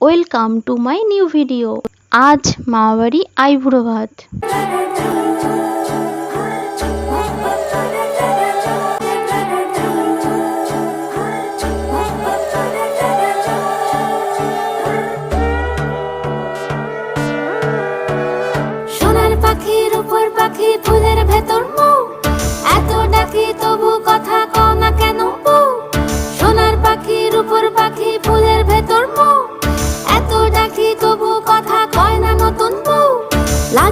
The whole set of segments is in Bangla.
Welcome to my new video আজ মামাবাড়ি আইবুড়ো ভাত। সোনার পাখির উপর পাখি ফুলের ভেতর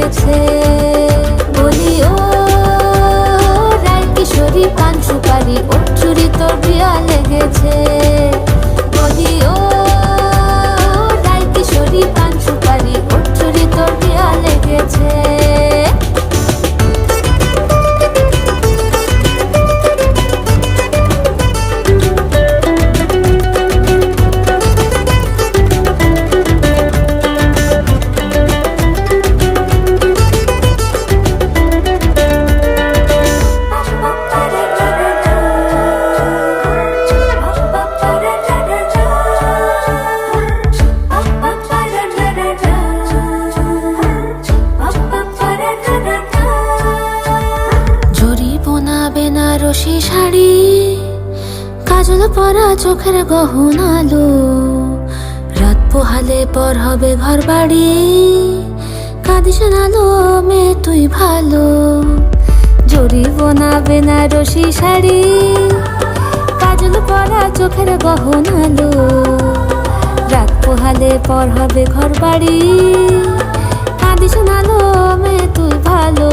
লেগেছে বলি ও রায় কিশোরী পান সুপারি বেনারসি শাড়ি, কাজল পরা চোখের গহনালো রাত পোহালে পর হবে ঘর বাড়ি কাঁদিস নালো মে তুই ভালো। জরি বোনা বেনারসি শাড়ি, কাজল পরা চোখের গহনালো রাত পোহালে পর হবে ঘর বাড়ি কাঁদিস নালো মে তুই ভালো।